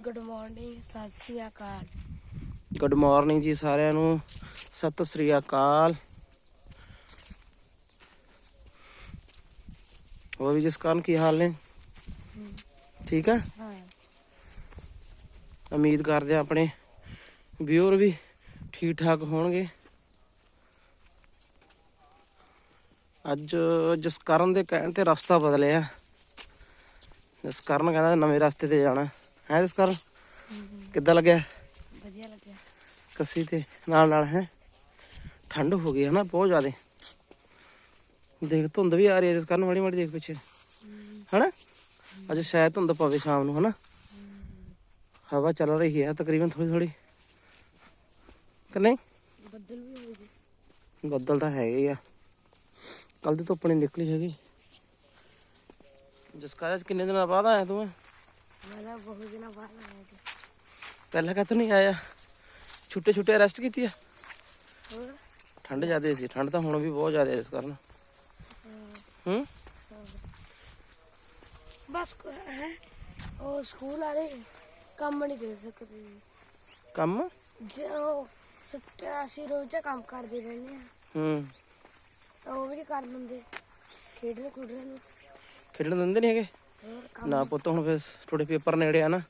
Good morning ਸਤਿ ਸ਼੍ਰੀ ਅਕਾਲ। Good morning ਜੀ ਸਾਰਿਆਂ ਨੂੰ। ਸਤਿ ਸ੍ਰੀ ਅਕਾਲ। ਹੋਰ ਵੀ ਜਿਸ ਕਾਰਨ ਕੀ ਹਾਲ ਨੇ? ਠੀਕ ਆ? ਹਾਂ। ਉਮੀਦ ਕਰਦੇ ਆ ਆਪਣੇ ਵਿਊਅਰ ਵੀ ਠੀਕ ਠਾਕ ਹੋਣਗੇ। ਅੱਜ ਜਿਸ ਕਾਰਨ ਦੇ ਕਹਿਣ ਤੇ ਰਸਤਾ ਬਦਲਿਆ। ਜਿਸ ਕਾਰਨ ਕਹਿੰਦਾ ਨਵੇਂ ਰਸਤੇ ਤੇ ਜਾਣਾ। ਹੈ ਜਿਸ ਕਾਰਨ ਕਿੱਦਾਂ ਲੱਗਿਆ? ਵਧੀਆ ਲੱਗਿਆ। ਕੱਸੀ ਤੇ ਨਾਲ ਨਾਲ ਹੈ? ਠੰਡ ਹੋ ਗਈ ਹੈ ਨਾ ਬਹੁਤ ਜ਼ਿਆਦਾ। ਦੇਖ ਧੁੰਦ ਵੀ ਆ ਰਹੀ ਹੈ ਜਿਸ ਕਾਰਨ ਮਾੜੀ ਮਾੜੀ ਦੇਖ ਪਿੱਛੇ। ਹਨਾ? ਅੱਜ ਸ਼ਾਇਦ ਧੁੰਦ ਪਵੇ ਸ਼ਾਮ ਨੂੰ ਹਨਾ? ਹਵਾ ਚੱਲ ਰਹੀ ਹੈ ਤਕਰੀਬਨ ਥੋੜੀ ਥੋੜੀ ਕਿ ਨਹੀਂ? ਬੱਦਲ ਵੀ ਹੋ ਗਏ ਬੱਦਲ ਤਾਂ ਹੈਗੇ ਆ। ਕੱਲ ਦੀ ਧੁੱਪ ਨਹੀਂ ਨਿਕਲੀ ਹੈਗੀ। ਜਿਸ ਕਾਰਨ ਕਿੰਨੇ ਦਿਨਾਂ ਬਾਅਦ ਆਇਆ ਤੂੰ? ਮੇਰਾ ਬਹੁਤ ਦਿਨਾਂ ਬਾਅਦ ਆਇਆ ਜੀ ਪਹਿਲਾਂ ਕਾ ਨਹੀਂ ਆਇਆ ਛੁੱਟੇ ਛੁੱਟੇ ਅਰੈਸਟ ਕੀਤੀ ਆ ਹੋਰ ਠੰਡ ਜ਼ਿਆਦਾ ਸੀ ਠੰਡ ਤਾਂ ਹੁਣ ਵੀ ਬਹੁਤ ਜ਼ਿਆਦਾ ਇਸ ਕਾਰਨ ਹੂੰ ਬਸ ਹੈ ਉਹ ਸਕੂਲ ਵਾਲੇ ਕੰਮ ਨਹੀਂ ਦੇ ਸਕਦੇ। ਕੰਮ ਜੇ ਸੁੱਟਿਆ ਅਸੀਂ ਰੋਜ਼ ਦਾ ਕੰਮ ਕਰਦੇ ਰਹਿੰਦੇ ਆ ਹੂੰ ਤਾਂ ਉਹ ਵੀ ਕਰ ਦਿੰਦੇ ਖੇਡਣ ਖੁੱਡਣ ਨੂੰ ਖੇਡਣ ਦਿੰਦੇ ਨਹੀਂ ਹੈਗੇ ਨਾ ਪੁੱਤ ਹੁਣ ਫਿਰ ਤੁਹਾਡੇ ਪੇਪਰ ਨੇੜੇ ਆ ਨਾ।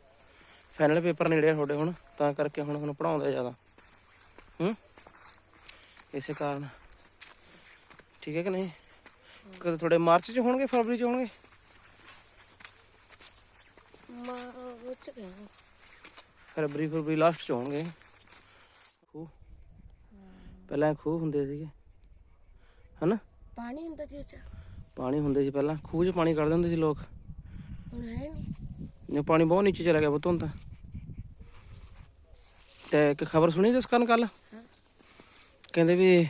ਫਾਈਨਲ ਪੇਪਰ ਨੇੜੇ ਆ ਤੁਹਾਡੇ ਹੁਣ ਤਾਂ ਕਰਕੇ ਹੁਣ ਹੁਣ ਪੜਾਉਂਦੇ ਜ਼ਿਆਦਾ। ਹੂੰ? ਇਸੇ ਕਾਰਨ। ਠੀਕ ਹੈ ਕਿ ਨਹੀਂ? ਕਦੇ ਤੁਹਾਡੇ ਮਾਰਚ ਚ ਹੋਣਗੇ ਫਰਵਰੀ ਚ ਹੋਣਗੇ? ਫਰਵਰੀ ਫਰਵਰੀ ਲਾਸਟ ਚ ਹੋਣਗੇ। ਖੂਹ। ਪਹਿਲਾਂ ਖੂਹ ਹੁੰਦੇ ਸੀਗੇ। ਹਨਾ? ਪਾਣੀ ਹੁੰਦਾ ਚ। ਪਾਣੀ ਹੁੰਦੇ ਸੀ ਪਹਿਲਾਂ। ਖੂਹ 'ਚ ਪਾਣੀ ਕੱਢਦੇ ਹੁੰਦੇ ਸੀ ਲੋਕ। ਹੁਣ ਹੈ ਨਹੀਂ ਇਹ ਪਾਣੀ ਬਹੁਤ ਨੀਚੇ ਚਲਾ ਗਿਆ ਹੁਣ ਤਾਂ। ਤੇ ਇੱਕ ਖਬਰ ਸੁਣੀ ਜਿਸ ਕਾਰਨ ਕੱਲ ਕਹਿੰਦੇ ਵੀ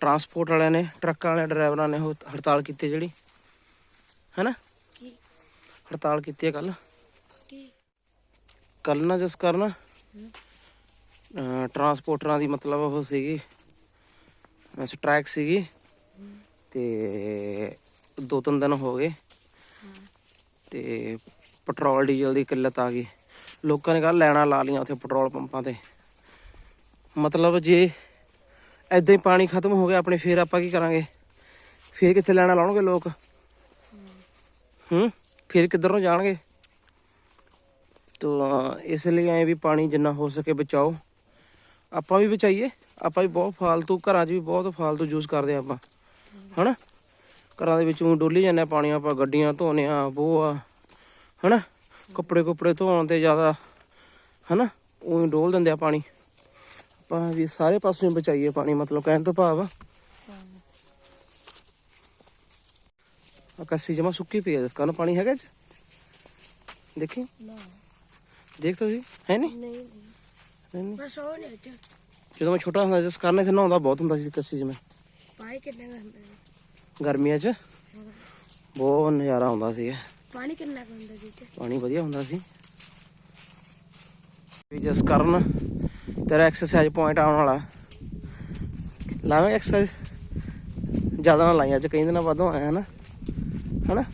ਟਰਾਂਸਪੋਰਟ ਵਾਲਿਆਂ ਨੇ ਟਰੱਕਾਂ ਵਾਲੇ ਡਰਾਈਵਰਾਂ ਨੇ ਉਹ ਹੜਤਾਲ ਕੀਤੀ ਜਿਹੜੀ। ਹੈਨਾ? ਕੀ ਹੜਤਾਲ ਕੀਤੀ ਹੈ ਕੱਲ ਕੀ ਕੱਲ ਨਾ ਜਿਸ ਕਾਰਨ ਟਰਾਂਸਪੋਰਟਰਾਂ ਦੀ ਮਤਲਬ ਉਹ ਸੀਗੀ ਸਟ੍ਰਾਈਕ ਸੀਗੀ। ਤੇ ਦੋ ਤਿੰਨ ਦਿਨ ਹੋ ਗਏ। ਤੇ ਪੈਟਰੋਲ, ਡੀਜ਼ਲ ਦੀ ਕਿੱਲਤ ਆ ਗਈ। ਲੋਕਾਂ ਨੇ ਕੱਲ ਲੈਣਾ ਲਾ ਲੀਆਂ ਉੱਥੇ ਪੈਟਰੋਲ ਪੰਪਾਂ ਤੇ। ਮਤਲਬ ਜੇ ਐਦਾਂ ਹੀ ਪਾਣੀ ਖਤਮ ਹੋ ਗਿਆ, ਆਪਣੇ ਫੇਰ ਆਪਾਂ ਕੀ ਕਰਾਂਗੇ? ਫੇਰ ਕਿੱਥੇ ਲੈਣਾ ਲਾਉਣਗੇ ਲੋਕ? ਹੂੰ, ਫੇਰ ਕਿੱਧਰ ਨੂੰ ਜਾਣਗੇ? ਤਾਂ, ਇਸ ਲਈ ਐ ਵੀ ਪਾਣੀ ਜਿੰਨਾ ਹੋ ਸਕੇ ਬਚਾਓ। ਆਪਾਂ ਵੀ ਬਚਾਈਏ, ਆਪਾਂ ਵੀ ਬਹੁਤ ਫਾਲਤੂ, ਘਰਾਂ 'ਚ ਵੀ ਬਹੁਤ ਫਾਲਤੂ ਯੂਜ਼ ਕਰਦੇ ਆ ਆਪਾਂ। ਹਨਾ? ਘਰਾਂ ਦੇ ਵਿੱਚੋਂ ਡੋਲੀ ਜਾਂਦੇ ਆ ਪਾਣੀ ਆਪਾਂ ਗੱਡੀਆਂ ਧੋਨੇ ਆ ਉਹ ਆ ਹਨਾ? ਕੱਪੜੇ ਕੁੱਪੜੇ ਧੋਣ ਤੇ ਜ਼ਿਆਦਾ ਹਨਾ? ਉਹ ਡੋਲ ਦਿੰਦੇ ਆ ਪਾਣੀ। ਆਪਾਂ ਵੀ ਸਾਰੇ ਪਾਸੋਂ ਬਚਾਈਏ ਪਾਣੀ ਮਤਲਬ ਕਹਿਣ ਤੋਂ ਭਾਵ ਅਕਸੀ ਜਮਾ ਸੁੱਕੀ ਪਈ ਹੈ ਕੰਨ ਪਾਣੀ ਹੈਗਾ ਚ ਦੇਖੀ? ਨਾ ਦੇਖ ਤੁਸੀਂ ਹੈ ਨਹੀਂ ਨਹੀਂ। ਨਹੀਂ ਬਸ ਉਹ ਨਹੀਂ ਜਦੋਂ ਮੈਂ ਛੋਟਾ ਹੁੰਦਾ ਜਿਸ ਕਾਰਨ ਇੱਥੇ ਨਹਾਉਂਦਾ ਬਹੁਤ ਹੁੰਦਾ ਸੀ ਕੱਸੀ 'ਚ ਮੈਂ ਪਾਣੀ ਕਿੰਨਾ ਕੁ ਹੁੰਦਾ ਜੀ ਗਰਮੀਆਂ 'ਚ ਬਹੁਤ ਨਜ਼ਾਰਾ ਆਉਂਦਾ ਸੀ। ਪਾਣੀ ਕਿੰਨਾ ਹੁੰਦਾ ਚ ਪਾਣੀ ਵਧੀਆ ਹੁੰਦਾ ਸੀ। ਵੀ ਜਿਸ ਕਾਰਨ ਤੇਰਾ ਐਕਸਰਸਾਈਜ਼ ਪੁਆਇੰਟ ਆਉਣ ਵਾਲਾ। ਲਾਵੇਂ ਐਕਸਰਸਾਈਜ਼ ਜ਼ਿਆਦਾ ਨਾ ਲਾਈਆਂ ਅੱਜ ਕਈ ਦਿਨਾਂ ਬਾਅਦੋਂ ਆਇਆ ਹਨਾ ਹਨਾ?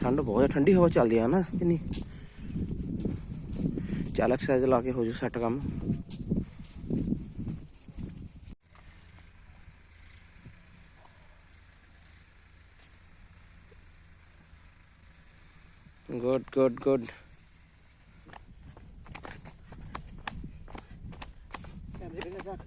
ਠੰਡ ਬਹੁਤ ਹੈ ਠੰਡੀ ਹਵਾ ਚੱਲਦੀ ਆ ਨਾ ਇੰਨੀ ਚੱਲ ਐਕਸਰਸਾਈਜ਼ ਲਾ ਕੇ ਹੋ ਜੂ ਸੈੱਟ ਕੰਮ। ਗੁੱਡ ਗੁੱਡ ਗੁੱਡ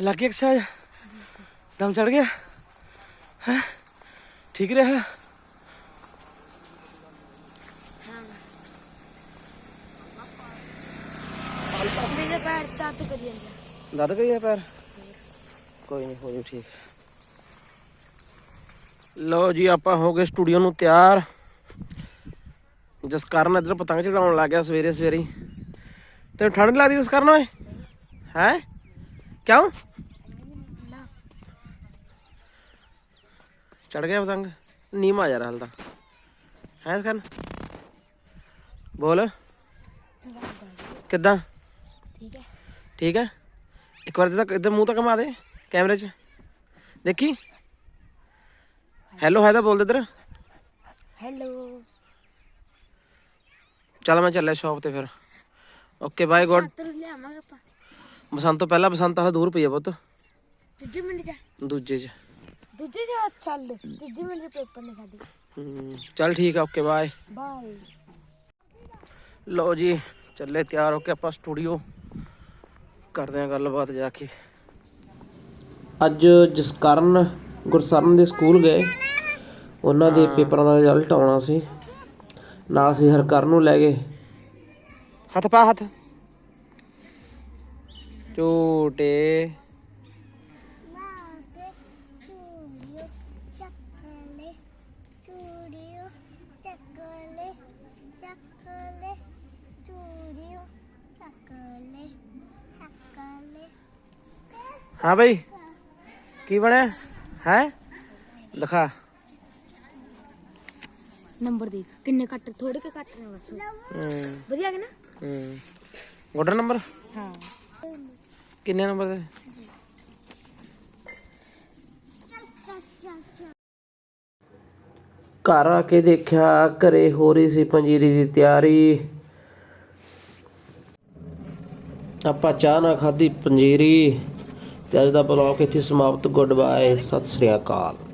ਲੱਗ ਗਿਆ ਐਕਸਰਸਾਈਜ਼ ਦਮ ਚੜ ਗਿਆ ਠੀਕ ਰਿਹਾ? ਮੇਰੇ ਪੈਰ ਦਰਦ ਕਰੀ ਜਾਂਦਾ ਦਰਦ ਕਰੀ ਪੈਰ? ਕੋਈ ਨਹੀਂ ਹੋ ਜੂ ਠੀਕ। ਲਓ ਜੀ ਆਪਾਂ ਹੋ ਗਏ ਸਟੂਡੀਓ ਨੂੰ ਤਿਆਰ। ਜਿਸ ਕਾਰਨ ਇੱਧਰ ਪਤੰਗ ਚੜਾਉਣ ਲੱਗ ਗਿਆ ਸਵੇਰੇ ਸਵੇਰੇ ਹੀ। ਤੈਨੂੰ ਠੰਡ ਨੀ ਲੱਗਦੀ ਜਿਸ ਕਾਰਨ ਓਏ? ਹੈ? ਕਿਉਂ? ਚੜ ਗਿਆ ਪਤੰਗ? ਨੀਮਾ ਯਾਰ ਹਾਲ ਤਾਂ। ਹੈ ਸਖਨ? ਬੋਲ। ਕਿੱਦਾਂ? ਠੀਕ ਹੈ। ਠੀਕ ਹੈ? ਇੱਕ ਵਾਰ ਤੱਕ ਇੱਧਰ ਮੂੰਹ ਤੱਕ ਘੁਮਾ ਦੇ ਕੈਮਰੇ 'ਚ। ਦੇਖੀ? ਹੈਲੋ ਹੈ ਤਾਂ ਬੋਲ ਦੇ ਇੱਧਰ। ਹੈਲੋ। ਚੱਲ ਮੈਂ ਚੱਲਿਆ ਸ਼ਾਪ ਤੇ ਫਿਰ। ਓਕੇ ਬਾਏ ਗੋਡ ਤਰ ਲਿਆਵਾਂਗੇ ਆਪਾਂ। ਬਸੰਤ ਤੋਂ ਪਹਿਲਾਂ ਬਸੰਤ ਵਾਲਾ ਦੂਰ ਪਈ ਆ ਪੁੱਤ। ਤੀਜੇ ਮਿੰਟ ਜਾ ਦੂਜੇ 'ਚ। ਦੂਜੇ ਜਾ ਚੱਲ ਤੀਜੇ ਮਿੰਟ ਪੇਪਰ ਨੇ ਸਾਡੇ ਹਮ, ਚੱਲ ਠੀਕ ਆ ਓਕੇ ਬਾਏ। ਬਾਏ। ਲਓ ਜੀ ਚੱਲੇ ਤਿਆਰ ਹੋ ਕੇ ਆਪਾਂ ਸਟੂਡੀਓ। ਕਰਦੇ ਆਂ ਗੱਲਬਾਤ ਜਾ ਕੇ। ਅੱਜ ਜਸਕਰਨ ਗੁਰਸਰਨ ਦੇ ਸਕੂਲ ਗਏ। ਉਹਨਾਂ ਦੇ ਪੇਪਰਾਂ ਦਾ ਰਿਜ਼ਲਟ ਆਉਣਾ ਸੀ। ਨਾਲ ਅਸੀਂ ਹਰਕਰਨ ਨੂੰ ਲੈ ਗਏ। ਹੱਥ ਪਾ ਹੱਥ। ਝੂਟੇ। ਹਾਂ ਬਈ। ਕੀ ਬਣਿਆ? ਹੈ? ਦਿਖਾ। ਨੰਬਰ ਦੇਖ। ਕਿੰਨੇ ਕੱਟ ਥੋੜੇ ਕੇ ਕੱਟ ਨੇ ਬਸ। ਹੂੰ। ਵਧੀਆ ਕਿ ਨਾ? ਹੂੰ। ਗੋਡਰ ਨੰਬਰ? ਹਾਂ। ਕਿੰਨੇ ਨੰਬਰ ਦੇ? ਘਰ ਆ ਕੇ ਦੇਖਿਆ ਘਰੇ ਹੋ ਰਹੀ ਸੀ ਪੰਜੀਰੀ ਦੀ ਤਿਆਰੀ। ਆਪਾਂ ਚਾਹ ਨਾ ਖਾਧੀ ਪੰਜੀਰੀ ਤੇ ਅੱਜ ਦਾ ਬਲੌਗ ਇੱਥੇ ਸਮਾਪਤ ਗੁੱਡ ਬਾਏ ਸਤਿ ਸ੍ਰੀ ਅਕਾਲ।